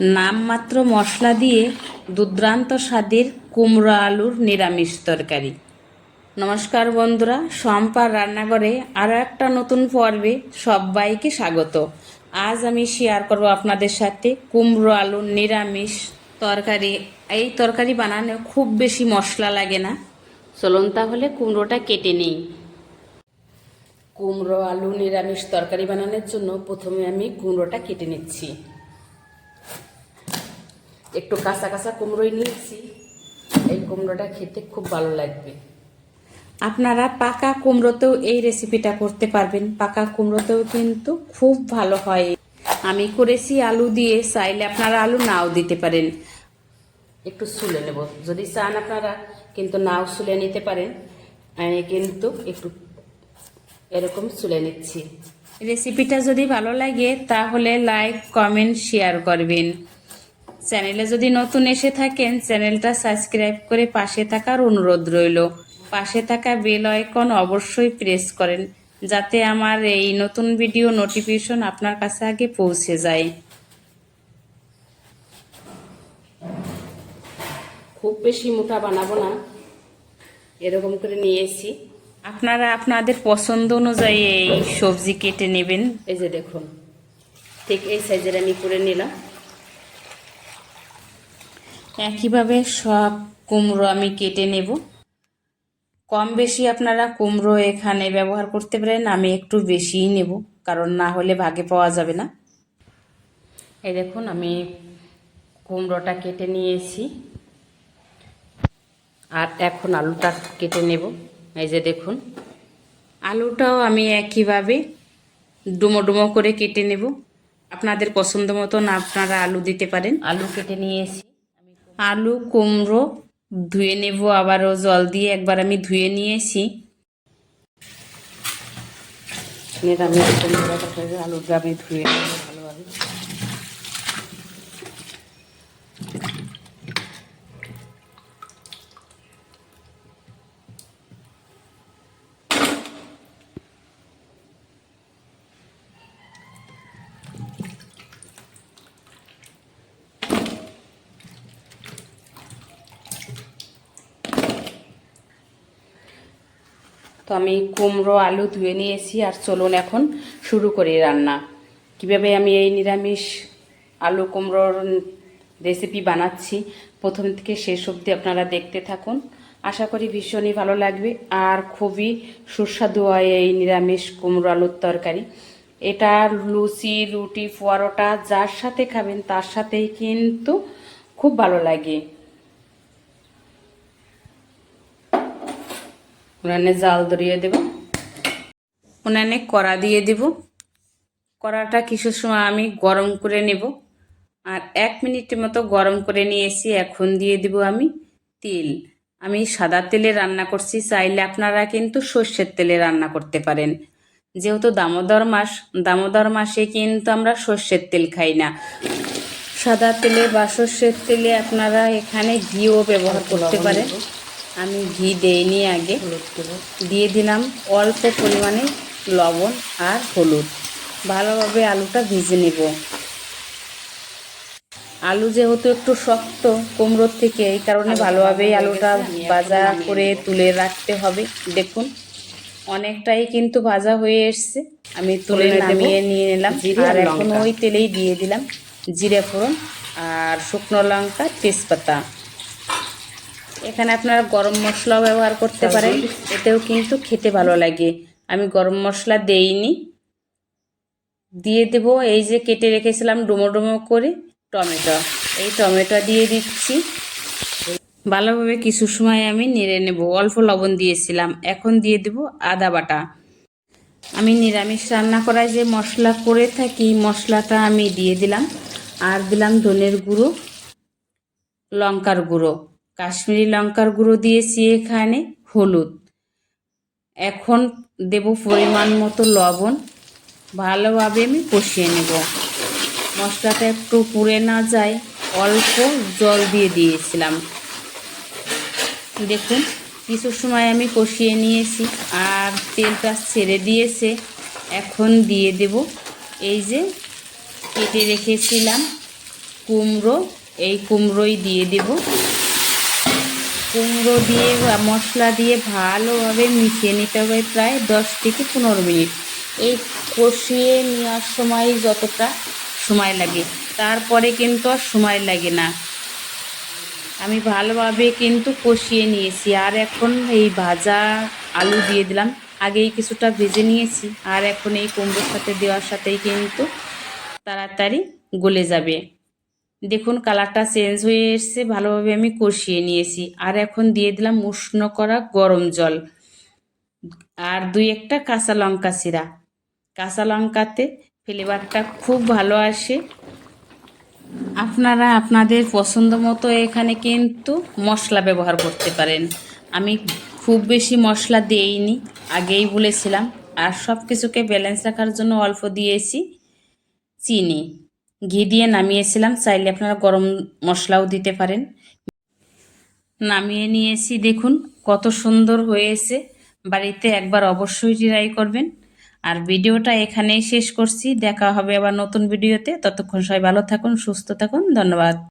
নামমাত্র মশলা দিয়ে দুর্দান্ত স্বাদের কুমড়ো আলুর নিরামিষ তরকারি। নমস্কার বন্ধুরা সম্পার রান্নাঘরে আরও একটা নতুন পর্বে সবাইকে স্বাগত। আজ আমি শেয়ার করব আপনাদের সাথে কুমড়ো আলুর নিরামিষ তরকারি। এই তরকারি বানানো খুব বেশি মশলা লাগে না। চলুন তাহলে কুমড়োটা কেটে নিই। কুমড়ো আলু নিরামিষ তরকারি বানানোর জন্য প্রথমে আমি কুমড়োটা কেটে নিচ্ছি। একটু কাঁচা কাঁচা কুমড়োই নিয়েছি। এই কুমড়োটা খেতে খুব ভালো লাগবে। আপনারা পাকা কুমড়োতেও এই রেসিপিটা করতে পারবেন। পাকা কুমড়োতেও কিন্তু খুব ভালো হয়। আমি করেছি আলু দিয়ে চাইলে আপনারা আলু নাও দিতে পারেন। একটু সুলে নেব। যদি চান আপনারা কিন্তু নাও সুলে নিতে পারেন। আমি কিন্তু একটু এরকম চুলে নিচ্ছি। রেসিপিটা যদি ভালো লাগে তাহলে লাইক কমেন্ট শেয়ার করবেন। চ্যানেলে যদি নতুন এসে থাকেন চ্যানেলটা সাবস্ক্রাইব করে পাশে থাকার অনুরোধ রইল। পাশে থাকা বেল আইকন অবশ্যই প্রেস করেন যাতে আমার এই নতুন ভিডিও নোটিফিকেশন আপনার কাছে আগে পৌঁছে যায়। খুব বেশি মোটা বানাবো না এরকম করে নিয়েছি। আপনারা আপনাদের পছন্দ অনুযায়ী এই সবজি কেটে নেবেন। এই যে দেখুন ঠিক এই সাইজের আমি করে নিলাম। একইভাবে সব কুমড়ো আমি কেটে নেব। কম বেশি আপনারা কুমড়ো এখানে ব্যবহার করতে পারেন, আমি একটু বেশিই নেব, কারণ না হলে ভাগে পাওয়া যাবে না। এই দেখুন, আমি কুমড়োটা কেটে নিয়েছি। আর এখন আলুটা কেটে নেব, এই যে দেখুন। আলুটাও আমি একইভাবে ডুমো ডুমো করে কেটে নেব। আপনাদের পছন্দ মতন আপনারা আলু দিতে পারেন। আলু কেটে নিয়েছি। আলু, কুমড়ো ধুয়ে নেব, আবারও জল দিয়ে একবার আমি ধুয়ে নিয়েছি। আমি আলুটা আমি ধুয়ে নেব ভালোভাবে তো আমি কুমড়ো, আলু ধুয়ে নিয়েছি আর চলুন এখন শুরু করি রান্না। কীভাবে আমি এই নিরামিষ আলু কুমড়োর রেসিপি বানাচ্ছি, প্রথম থেকে শেষ অবধি আপনারা দেখতে থাকুন। আশা করি ভীষণই ভালো লাগবে আর খুবই সুস্বাদু হয় এই নিরামিষ কুমড়ো আলুর তরকারি। এটা লুচি, রুটি পরোটা যার সাথে খাবেন তার সাথেই কিন্তু খুব ভালো লাগে। উনানে জাল ধরিয়ে দেব। উনানে কড়া দিয়ে দেব। কড়াটা কিছু সময় আমি গরম করে নেব। আর এক মিনিটের মতো গরম করে নিয়েছি। এখন দিয়ে দেব আমি তেল। আমি সাদা তেলে রান্না করছি। চাইলে আপনারা কিন্তু সর্ষের তেলে রান্না করতে পারেন। যেহেতু দামোদর মাস, দামোদর মাসে কিন্তু আমরা সর্ষের তেল খাই না। সাদা তেলে বা সর্ষের তেলে আপনারা এখানে ঘিও ব্যবহার করতে পারেন। আমি ঘি দেইনি আগে। দিয়ে দিলাম অল্প পরিমাণে লবণ আর হলুদ। ভালোভাবে আলুটা ভিজে নেব। আলু যেহেতু একটু শক্ত কুমড়োর থেকে এই কারণে ভালোভাবেই আলুটা ভাজা করে তুলে রাখতে হবে। দেখুন অনেকটাই কিন্তু ভাজা হয়ে এসছে। আমি তুলে নামিয়ে নিয়ে নিলাম। আর এখন ওই তেলেই দিয়ে দিলাম জিরে ফোড়ন আর শুকনো লঙ্কা তেজপাতা। এখানে আপনারা গরম মশলাও ব্যবহার করতে পারেন। এতেও কিন্তু খেতে ভালো লাগে। আমি গরম মশলা দেইনি। দিয়ে দেব এই যে কেটে রেখেছিলাম ডুমো ডুমো করে টমেটো। এই টমেটো দিয়ে দিচ্ছি। ভালোভাবে কিছু সময় আমি নেড়ে নেব। অল্প লবণ দিয়েছিলাম। এখন দিয়ে দেব আদা বাটা। আমি নিরামিষ রান্না করায় যে মশলা করে থাকি মশলাটা আমি দিয়ে দিলাম। আর দিলাম ধনের গুঁড়ো লঙ্কার গুঁড়ো। কাশ্মীরি লঙ্কার গুঁড়ো দিয়েছি এখানে, হলুদ। এখন দেব পরিমাণ মতো লবণ। ভালোভাবে আমি কষিয়ে নেব। মশলাটা একটু পুড়ে না যায়, অল্প জল দিয়ে দিয়েছিলাম। দেখুন, কিছু সময় আমি কষিয়ে নিয়েছি আর তেলটা ছেড়ে দিয়েছে। এখন দিয়ে দেব এই যে কেটে রেখেছিলাম কুমড়ো, এই কুমড়োই দিয়ে দেব। কুমড়ো দিয়ে মশলা দিয়ে ভালোভাবে মিশিয়ে নিতে হবে প্রায় দশ থেকে পনেরো মিনিট। এই কষিয়ে নেওয়ার সময় যতটা সময় লাগে, তারপরে কিন্তু আর সময় লাগে না। আমি ভালোভাবে কিন্তু কষিয়ে নিয়েছি। আর এখন এই ভাজা আলু দিয়ে দিলাম। আগেই কিছুটা ভেজে নিয়েছি। আর এখন এই কুমড়োর সাথে দেওয়ার সাথেই কিন্তু তাড়াতাড়ি গলে যাবে। দেখুন কালারটা চেঞ্জ হয়ে এসছে, ভালোভাবে আমি কষিয়ে নিয়েছি। আর এখন দিয়ে দিলাম উষ্ণ করা গরম জল। আর দুই একটা কাঁচা লঙ্কা চিরা কাঁচা লঙ্কাতে ফ্লেভারটা খুব ভালো আসে। আপনারা আপনাদের পছন্দ মতো এখানে কিন্তু মশলা ব্যবহার করতে পারেন। আমি খুব বেশি মশলা দেইনি, আগেই বলেছিলাম। আর সব কিছুকে ব্যালেন্স রাখার জন্য অল্প দিয়েছি চিনি। ঘি দিয়ে নামিয়েছিলাম। চাইলে আপনারা গরম মশলাও দিতে পারেন। নামিয়ে নিয়েছি, দেখুন কত সুন্দর হয়েছে। বাড়িতে একবার অবশ্যই ট্রাই করবেন। আর ভিডিওটা এখানেই শেষ করছি। দেখা হবে আবার নতুন ভিডিওতে। ততক্ষণ সবাই ভালো থাকুন, সুস্থ থাকুন। ধন্যবাদ।